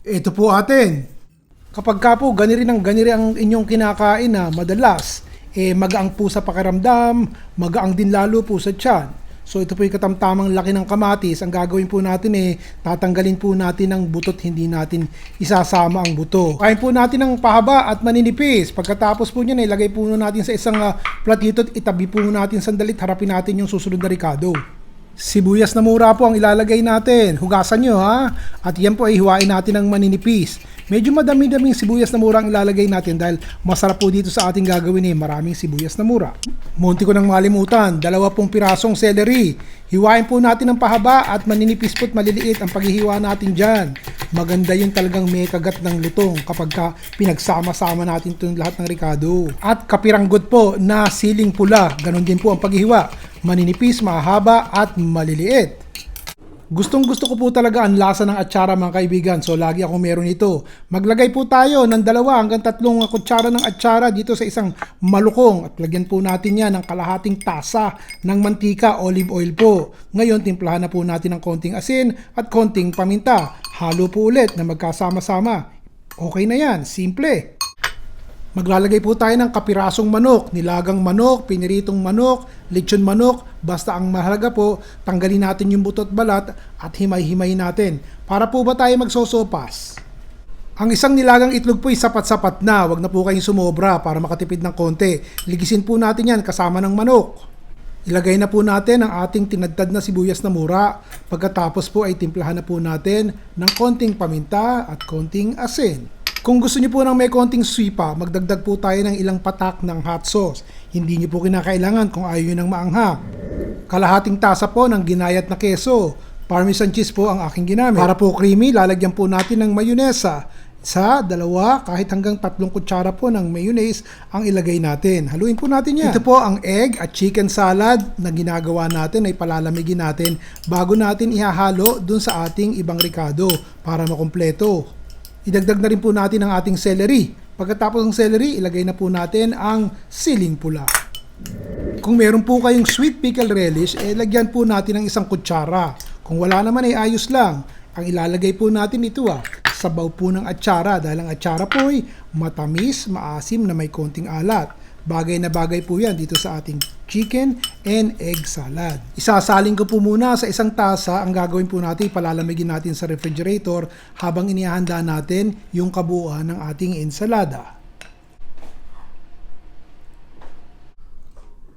Ito po atin. Kapag ka po ganiri ng ganiri ang inyong kinakain na madalas, eh magaang po sa pakiramdam, magaang din lalo po sa tiyan. So ito po yung katamtamang laki ng kamatis. Ang gagawin po natin eh, tatanggalin po natin ang butot, hindi natin isasama ang buto. Kain po natin ng pahaba at maninipis. Pagkatapos po niyan, ilagay po natin sa isang ah, platito at itabi po natin sandali at harapin natin yung susunod na ricado. Sibuyas na mura po ang ilalagay natin. Hugasan nyo ha. At yan po ay hiwain natin ng maninipis. Medyo madami-daming sibuyas na mura ang ilalagay natin dahil masarap po dito sa ating gagawin eh. Maraming sibuyas na mura. Munti ko nang malimutan. Dalawa pong pirasong celery. Hiwain po natin ng pahaba at maninipis po't maliliit ang paghihiwa natin dyan. Maganda yung talagang may kagat ng lutong kapag ka pinagsama-sama natin itong lahat ng ricado. At kapiranggot po na siling pula. Ganon din po ang paghihiwa maninipis, mahaba at maliliit. Gustong gusto ko po talaga ang lasa ng atsara mga kaibigan. So lagi ako meron ito. Maglagay po tayo ng dalawa hanggang tatlong kutsara ng atsara dito sa isang malukong. At lagyan po natin yan ng kalahating tasa ng mantika, olive oil po. Ngayon timplahan na po natin ng konting asin at konting paminta. Halo po ulit na magkasama-sama. Okay na yan, simple. Maglalagay po tayo ng kapirasong manok, nilagang manok, piniritong manok, lechon manok, basta ang mahalaga po, tanggalin natin yung butot balat at himay-himay natin. Para po ba tayo magsosopas? Ang isang nilagang itlog po ay sapat-sapat na, wag na po kayong sumobra para makatipid ng konti. Ligisin po natin yan kasama ng manok. Ilagay na po natin ang ating tinadtad na sibuyas na mura. Pagkatapos po ay timplahan na po natin ng konting paminta at konting asin. Kung gusto niyo po ng may konting suipa, magdagdag po tayo ng ilang patak ng hot sauce. Hindi niyo po kinakailangan kung ayaw niyo ng maanghang. Kalahating tasa po ng ginayat na keso. Parmesan cheese po ang aking ginamit. Para po creamy, lalagyan po natin ng mayonesa. Sa dalawa, kahit hanggang tatlong kutsara po ng mayonnaise ang ilagay natin. Haluin po natin yan. Ito po ang egg at chicken salad na ginagawa natin ay palalamigin natin bago natin ihahalo dun sa ating ibang ricado para makumpleto. Idagdag na rin po natin ang ating celery. Pagkatapos ng celery, ilagay na po natin ang siling pula. Kung meron po kayong sweet pickle relish, eh lagyan po natin ng isang kutsara. Kung wala naman ay ayos lang. Ang ilalagay po natin ito ah, sabaw po ng atsara dahil ang atsara po ay matamis, maasim na may konting alat. Bagay na bagay po yan dito sa ating chicken and egg salad. Isasaling ko po muna sa isang tasa. Ang gagawin po natin, palalamigin natin sa refrigerator habang inihanda natin yung kabuuan ng ating ensalada.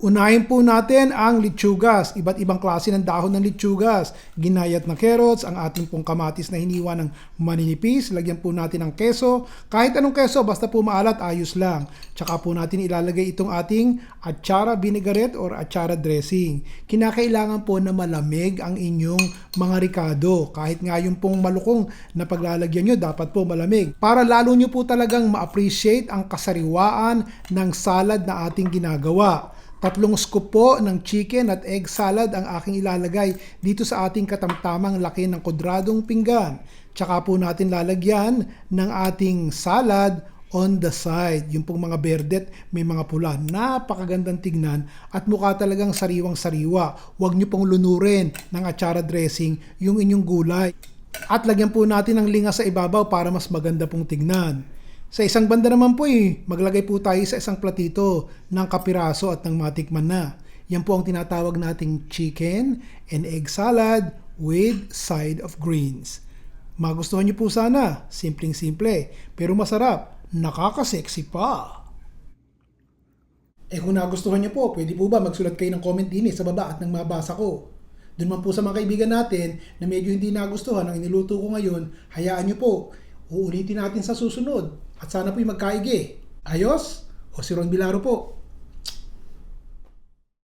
Unahin po natin ang litsugas, iba't ibang klase ng dahon ng litsugas, ginayat na carrots, ang ating pong kamatis na hiniwa ng maninipis, lagyan po natin ng keso, kahit anong keso, basta po maalat, ayos lang. Tsaka po natin ilalagay itong ating atsara vinaigrette or atsara dressing. Kinakailangan po na malamig ang inyong mga ricado, kahit nga yung pong malukong na paglalagyan nyo, dapat po malamig. Para lalo nyo po talagang ma-appreciate ang kasariwaan ng salad na ating ginagawa. Tatlong scoop po ng chicken at egg salad ang aking ilalagay dito sa ating katamtamang laki ng kodradong pinggan. Tsaka po natin lalagyan ng ating salad on the side. Yung pong mga berdet, may mga pula. Napakagandang tignan at mukha talagang sariwang sariwa. Huwag nyo pong lunurin ng atsara dressing yung inyong gulay. At lagyan po natin ng linga sa ibabaw para mas maganda pong tignan. Sa isang banda naman po eh, maglagay po tayo sa isang platito ng kapiraso at ng matikman na. Yan po ang tinatawag nating chicken and egg salad with side of greens. Magustuhan niyo po sana, simpleng-simple, pero masarap, nakakaseksi pa. Eh kung nagustuhan niyo po, pwede po ba magsulat kayo ng comment din eh, sa baba at nang mabasa ko. Doon man po sa mga kaibigan natin na medyo hindi nagustuhan ang iniluto ko ngayon, hayaan niyo po. Uulitin natin sa susunod. At sana po'y magkaigi. Ayos? O si Ron Bilaro po.